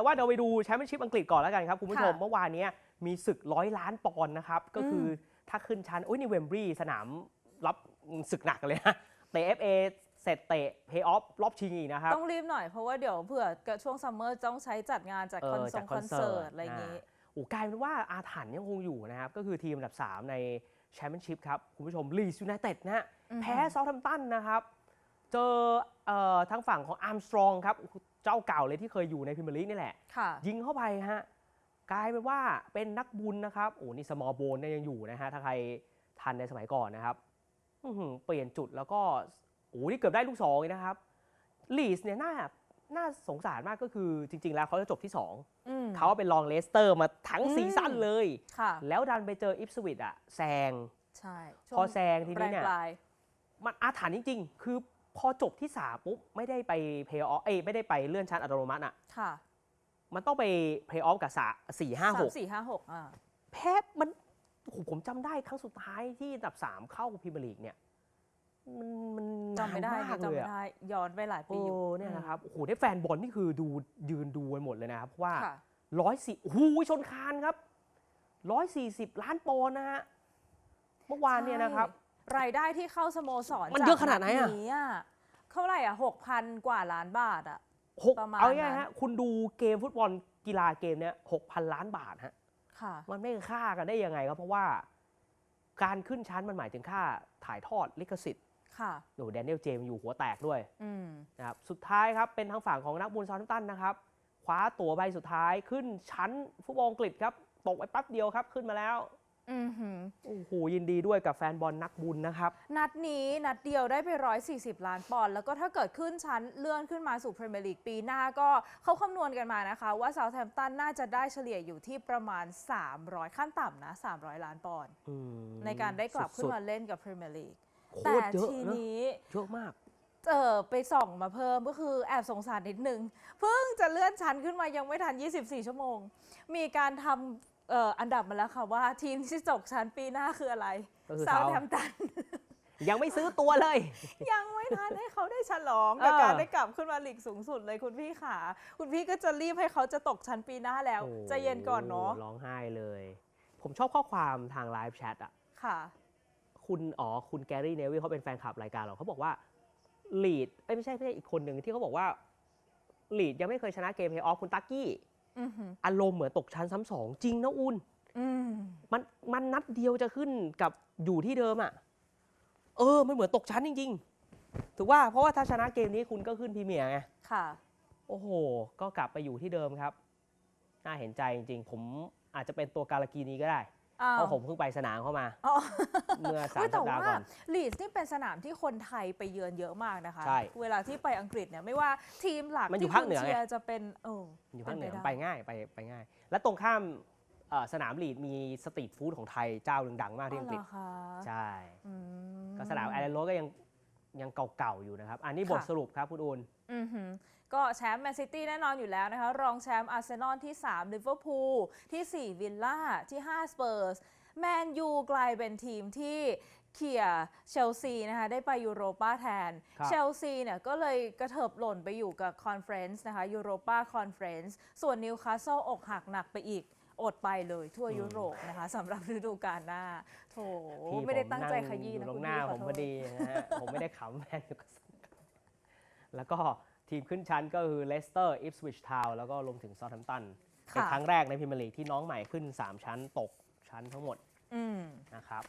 แต่ว่าเราไปดูแชมเปี้ยนชิพอังกฤษก่อนแล้วกันครับคุณผู้ชม ค่ะ เมื่อวานเนี้ยมีศึกร้อยล้านปอนด์นะครับ ก็คืออถ้าขึ้นชั้นโอ้ยนี่เวมบรีสนามรับศึกหนักเลยนะเตะ FA เสร็จเตะเพย์ออฟรอบชิงอีกนะครับ ต้องรีบหน่อยเพราะว่าเดี๋ยวเผื่อเกิดช่วงซัมเมอร์ต้องใช้จัดงานจัดเอคอนอเสิจัร์ดตคคออนนเสิเสิร์ร์ตตอะไรอย่างนี้ โอ้กลายเป็นว่าอาถรรพ์ยังคงอยู่นะครับ ก็คือทีมอันดับ 3 ในแชมเปี้ยนชิพครับ คุณผู้ชมลีสยูไนเต็ดนะฮะอือฮึ แพ้ซา u t แ a ม p ตันนะครับ เจอเอ่อทางฝั่งของอาร์มสตรองครับ เจ้าเก่าเลยที่เคยอยู่ในพรีเมียร์ลีกนี่แหละค่ะยิงเข้าไปฮะกลายเป็นว่าเป็นนักบุญนะครับโอ้นี่สมอลโบนเนี่ยยังอยู่นะฮะถ้าใครทันในสมัยก่อนนะครับอื้อหือเปลี่ยนจุดแล้วก็โอ้นี่เกือบได้ลูกสองเลยนะครับลีสเนี่ยน่าน่าสงสารมากก็คือจริง ๆ แล้วเขาจะจบที่2อืมเขาเป็นรองเลสเตอร์มาทั้งอืมซีซั่นเลยค่ะแล้วดันไปเจออิฟสวิตอะแซงใช่พอแซงทีนี้เนี่ยปลายมันอาถรรพ์จริง ๆ คือ พอจบที่สามปุ๊บไม่ได้ไปเพย์ออฟเอ้ยไม่ได้ไปเลื่อนชั้นอัตโนมัติอะๆค่ะ มันต้องไปเพย์ออฟกับสาสี่ห้าหกสมสี่ห้าหกอ่า แพ้มันโอ้โหผมจำได้ครั้งสุดท้ายที่อันดับสามเข้าพรีเมียร์ลีกเนี่ย มันมันจำไม่ได้นานมากนี่จำเลยไม่อะ ได้ ย้อนไปหลายปีโอ้อยู่เนี่ยนะครับ โอ้โหได้แฟนบอลนี่คือดูยืนดูกันหมดเลยนะครับ เพราะว่าค่ะ ร้อยสี่โอ้โหชนคานครับร้อยสี่สิบล้านปอนด์นะฮะ เมื่อวานเนี่ยนะครับ ใช่ รายได้ที่เข้าสโมสรมันจกเยอะขนาดไหนอะนี้อะเท่าไหร่อะหกพันกว่าล้านบาทอะ หกประมาณเอาง่ายนั้นๆฮะคุณดูเกมฟุตบอลกีฬาเกมเนี้ยหกพันล้านบาทฮะ ค่ะ มันไม่ค่ากันได้ยังไงครับ เพราะว่า การขึ้นชั้นมันหมายถึงค่าถ่ายทอดลิขสิทธิ์ค่ะ โอ้แดเนียลเจมส์อยู่หัวแตกด้วยอืม นะครับสุดท้ายครับ เป็นทางฝั่งของนักบุญซา u t ตันนะครับ คว้าตั๋วใบสุดท้ายขึ้นชั้นฟุตบอลอังกฤษครับ ตกไปแป๊บเดียวครับขึ้นมาแล้วอือหือ โอ้โหยินดีด้วยกับแฟนบอลนักบุญนะครับ นัดนี้นัดเดียวได้ไป 140 ล้านปอนด์แล้วก็ถ้าเกิดขึ้นชั้นเลื่อนขึ้นมาสู่พรีเมียร์ลีกปีหน้าก็เขาคำนวณกันมานะคะ ว่าเซาท์แ m ม t ตันน่าจะได้เฉลี่ยอยู่ที่ประมาณ 300 ขั้นต่ำนะ 300 ล้านปอนด์อืมในการได้กลับขึ้สุนดมาเล่นกับพรีเมียร์ลีกๆโคแต่ตรเยอะทีนะนี้เยอะมากเออไปส่องมาเพิ่มก็คือแอบสงสารนิดนึงเพิ่งจะเลื่อนชั้นขึ้นมายังไม่ทัน 24 ชั่วโมง มีการทำ เอ่ออันดับมาแล้วค่ะว่าทีมที่ตกชั้นปีหน้าคืออะไรก็คือเซาเขาท์แ m ม t ตัน ยังไม่ซื้อตัวเลย ยังไม่ทันให้เขาได้ฉลองกับเออการได้กลับขึ้นมาลีกสูงสุดเลยคุณพี่ขาคุณพี่ก็จะรีบให้เขาจะตกชั้นปีหน้าแล้วโอ้ใจเย็นก่อนเนาะร้องไห้เลย ผมชอบข้อความทางไลฟ์แชทอะ ค่ะ คุณอ๋อคุณแกรี่เนวิลเขาเป็นแฟนคลับรายการเราเขาบอกว่าลีดเอ้ยไม่ใช่ไม่ใช่อีกคนหนึ่งที่เขาบอกว่าลีดยังไม่เคยชนะเกมเพย์ออฟคุณตักกี้ อือหืออารมณ์เหมือนตกชั้นซ้ำสองจริงนะอุ่นอืมมันมันนัดเดียวจะขึ้นกับอยู่ที่เดิมอะ่ะ เออ มันเหมือนตกชั้นจริง ๆ ถือว่าเพราะว่าถ้าชนะเกมนี้คุณก็ขึ้นพรีเมียร์ไงค่ะ โอ้โห ก็กลับไปอยู่ที่เดิมครับ น่าเห็นใจจริง ๆ ผมอาจจะเป็นตัวการากีนี้ก็ได้ อ้าว เพราะผมเพิ่งไปสนามเข้ามา อ๋อเมื่อสามเฮ้ยสัแต่ปดาห์ว่าก่อน ลีดส์นี่เป็นสนามที่คนไทยไปเยือนเยอะมากนะคะ ใช่เวลาที่ไปอังกฤษเนี่ยไม่ว่าทีมหลักมันอยู่ที่ภาคคุณเหนือไงเชียร์จะเป็นเอออยู่ภาคเหนือเป็นไปได้ไปง่ายไปไปง่าย และตรงข้ามเอ่อสนามลีดมีสตรีทฟู้ดของไทยเจ้าหนึ่งดังมากที่อังกฤษ อ๋อเหรอคะใช่ อืม ก็สนามไอรแลนด์โรดก็ยัง ยังเก่าๆอยู่นะครับ อันนี้บทค่ะสรุปครับคุณอูนอือหือก็แชมป์แมนซิตี้แน่นอนอยู่แล้วนะคะ รองแชมป์อาร์เซนอลที่3ลิเวอร์พูลที่4วิลล่าที่5สเปอร์สแมนยูกลายเป็นทีมที่เขี่ยเชลซีนะคะได้ไปยูโรปาแทนครับเชลซีเนี่ยก็เลยกระเถิบหล่นไปอยู่กับคอนเฟรนซ์นะคะยูโรปาคอนเฟรนซ์ส่วนนิวคาสเซิลอกหักหนักไปอีก อดไปเลยทั่วยุโรปนะคะสำหรับฤดูกาลหน้าโถที่ไม่ได้ตั้งใจผขยี้อนะตรคุงณหน้าพี่ขผอมโทพอษดีนะฮะผมไม่ได้ขำแมนยูก็สแล้วก็ทีมขึ้นชั้นก็คือเลสเตอร์อิฟสวิชทาวแล้วก็รวมถึงซอ u t แ a ม p ตันเป็นค่ะครั้งแรกในพรีเมียร์ลีกที่น้องใหม่ขึ้น 3 ชั้นตกชั้นทั้งหมดอืมนะครับ